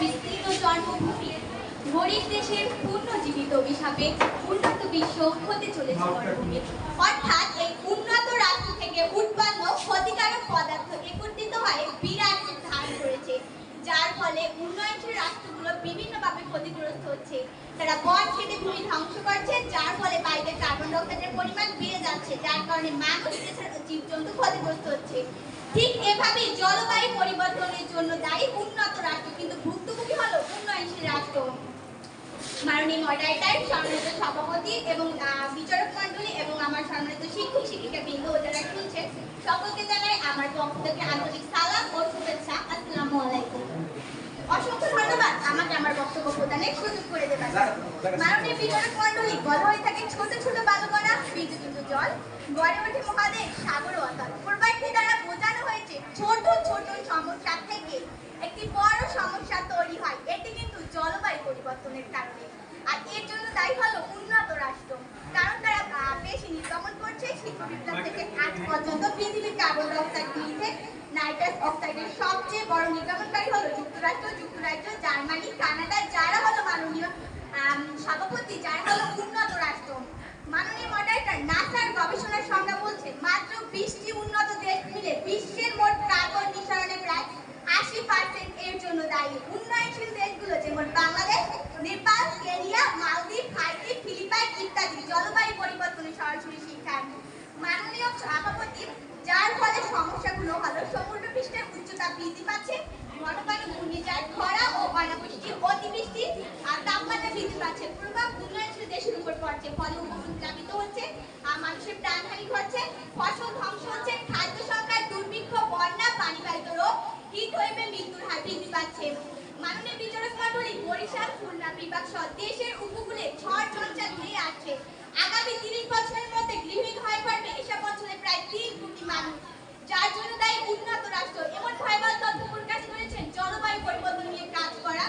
বিস্তীর্ণ জন্মভূমি। গরিব দেশের পুণ্যজীবিত অভিশাপে উন্নত বিশ্ব হতে চলেছে মরুভূমি অর্থাৎ এই উন্নত রাষ্ট্র থেকে উৎপন্ন ক্ষতিকারক পদার্থ একত্রিত হয়ে বিরাট ধারণ করেছে। যার ফলে উন্নয়নশীল রাষ্ট্রগুলো বিভিন্নভাবে ক্ষতিগ্রস্ত হচ্ছে। তারা বন কেটে ভূমি ধ্বংস করছে, যার ফলে বায়ুতে কার্বন ডাইঅক্সাইডের পরিমাণ বেড়ে যাচ্ছে, যার কারণে মানুষ এছাড়া জীবজন্তু ক্ষতিগ্রস্ত হচ্ছে। ঠিক এভাবেই জলবায়ু পরিবর্তনের জন্য দায়ী উন্নত রাষ্ট্র কিন্তু ভুক্তভোগী হলো উন্নয়নশীল রাষ্ট্র মাননীয় মডারেটার সম্মানিত সভাপতি এবং বিচারক মণ্ডলী এবং আমার সম্মানিত শিক্ষক, শিক্ষিকা বৃন্দ যারা শুনছেন সকলকে জানাই আমার পক্ষ থেকে আন্তরিক সালাম ও শুভেচ্ছা। আসসালামু আলাইকুম। অসংখ্য ধন্যবাদ আমাকে আমার বক্তব্য প্রদানের সুযোগ করে দেবার। মাননীয় বিচারক মণ্ডলী, বলা হয়ে থাকে ছোট ছোট বালুকণা বিদ্যুৎ জল গড়ে ওঠে মহাদেশ সাগর ও অতল। পূর্বার্থী দ্বারা বোঝানো হয়েছে, ছোট ছোট সমস্যা থেকে একটি বড় সমস্যা তৈরি হয় এটি কিন্তু জলবায়ু পরিবর্তনের কারণে আর এর জন্য দায়ী হলো উন্নত রাষ্ট্র কারণ তারা আহ, বেশি নির্গমন করছে শিল্প বিপ্লব থেকে আট পর্যন্ত পৃথিবীর কার্বন ডাইঅক্সাইড মিথেন নাইট্রাস অক্সাইডের সবচেয়ে বড় নির্গমনকারী হলো যুক্তরাষ্ট্র, যুক্তরাজ্য, জার্মানি, কানাডা, যারা হলো মাননীয় সভাপতি, যারা হলো উন্নত রাষ্ট্র। মাননীয় মডারেটর নাসার গবেষণার সংখ্যা বলছে, মাত্র বিশটি উন্নত দেশ মিলে বিশ্বের মোট কার্বন নিঃসরণে প্রায় আশি পার্সেন্ট এর জন্য দায়ী উন্নয়নশীল দেশগুলো যেমন বাংলাদেশ নেপাল কেনিয়া মালদ্বীপ হাইতি ফিলিপাইন ইত্যাদি জলবায়ু পরিবর্তনের সরাসরি শিক্ষা মাননীয় সভাপতি যার ফলে সমস্যাগুলো হলো সমুদ্র পৃষ্ঠের উচ্চতা বৃদ্ধি পাচ্ছে। ঘনঘন ঘূর্ণিঝড় খরা ও অনাবৃষ্টি, অতিবৃষ্টি আর তাপমাত্রা বৃদ্ধি পাচ্ছে। প্রভাব উন্নয়নশীল দেশের উপর পড়ছে। ফলে উপকূল প্লাবিত হচ্ছে, আর মানুষের প্রাণহানি ঘটছে, ফসল ধ্বংস হচ্ছে, খাদ্য সংকট দুর্ভিক্ষ, বন্যা, পানিবাহিত রোগ, হিট ওয়েভে মৃত্যুর হার বৃদ্ধি পাচ্ছে। মাননীয় বিচারক মণ্ডলী বরিশাল, খুলনা বিভাগ সহ দেশের উপকূলে ঝড় ঝঞ্ঝা ধেয়ে আসছে। আগামী তিরিশ বছরের মধ্যে গৃহহীন হয়ে পড়বে, এসব অঞ্চলে প্রায় তিন কোটি মানুষ যার জন্য দায়ী উন্নত রাষ্ট্র এমন ভয়াবহ তথ্য প্রকাশ করেছেন জলবায়ু পরিবর্তন নিয়ে কাজ করা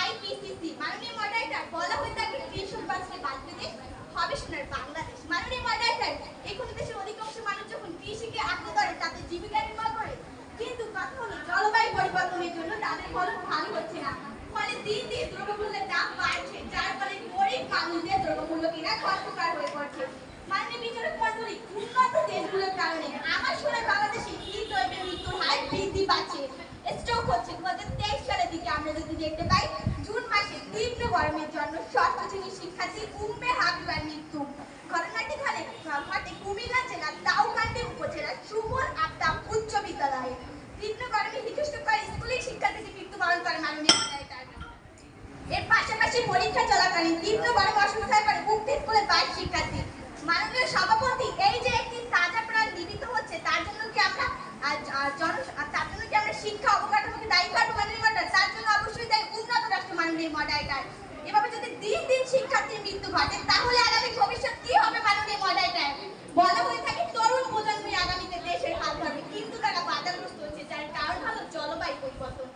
আইপিসিসি মাননীয় মডারেটর বলা হয়ে থাকে কৃষক বাঁচলে বাঁচবে দেশ হবে সোনার বাংলাদেশ মাননীয় মডারেটর এখন দেশের অধিকাংশ মানুষ যখন কৃষিকে আঁকড়ে ধরে তাদের জীবিকা নির্বাহ কিন্তু কথা হলো, জলবায়ু পরিবর্তনের জন্য তাদের ফলন ভালো হচ্ছে না। ফলে দিন দিন দ্রব্যমূল্যের দাম বাড়ছে, যার ফলে গরিব মানুষদের দ্রব্যমূল্য কিনা কষ্টকর হয়ে পড়ছে। মাননীয় বিচারক মণ্ডলী, উন্নত দেশগুলোর কারণে আমার সোনার বাংলাদেশে হৃদ রোগের মৃত্যুর হার বৃদ্ধি পাচ্ছে। স্ট্রোক হচ্ছে। দু হাজার তেইশ সালের দিকে আমরা যদি দেখতে পাই, জুন মাসে তীব্র গরমের জন্য ষষ্ঠ এর পাশাপাশি পরীক্ষা চলাকালীন তীব্র গরম অসুবিধায় পড়ে উক্ত স্কুলের বাইশ শিক্ষার্থী। মাননীয় সভাপতি, এই যে একটি তাজা প্রাণ জীবিত হচ্ছে, তার জন্য কি আমরা জন তার জন্য কি আমরা শিক্ষা অবকাঠামোকে দায়ী করব মাননীয় মডারেটর? তার জন্য অবশ্যই দায়ী উন্নত রাষ্ট্র মাননীয় মডারেটর। এভাবে যদি দিন দিন শিক্ষার্থীর মৃত্যু ঘটে, তাহলে আগামী ভবিষ্যৎ কি হবে মাননীয় মডারেটর? বলা হয়ে থাকে, তরুণ প্রজন্মই আগামীতে দেশের হাল ধরবে। কিন্তু তারা বাধাগ্রস্ত হচ্ছে, যার কারণ হলো জলবায়ু পরিবর্তন।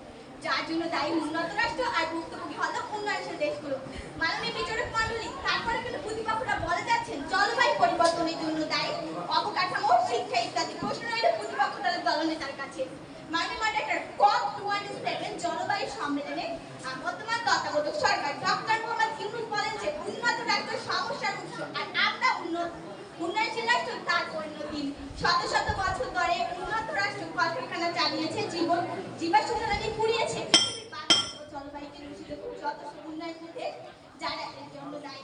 যার জন্য দায়ী উন্নত রাষ্ট্র আর ভুক্তভোগী হলো উন্নয়নশীল দেশগুলো। মাননীয় বিচারক মণ্ডলী, তারপরে কিন্তু প্রতিপক্ষরা বলে যাচ্ছেন, জলবায়ু পরিবর্তনের জন্য দায়ী, অবকাঠামো, শিক্ষা ইত্যাদি প্রশ্ন রইল প্রতিপক্ষ দলের দলনেতার কাছে। সম্মেলনে বর্তমান সরকার ডক্টর বলেন যে সমস্যার আর আমরা উন্নত উন্নয়নশীল রাষ্ট্র তার পরিণতি। শত শত কলকারখানা চালিয়েছে জীবন জীবাশ্ম জ্বালানি পুড়িয়েছে। জলবায়ুকে দূষিত যথেষ্ট উন্নয়ন যারা এর জন্য দায়ী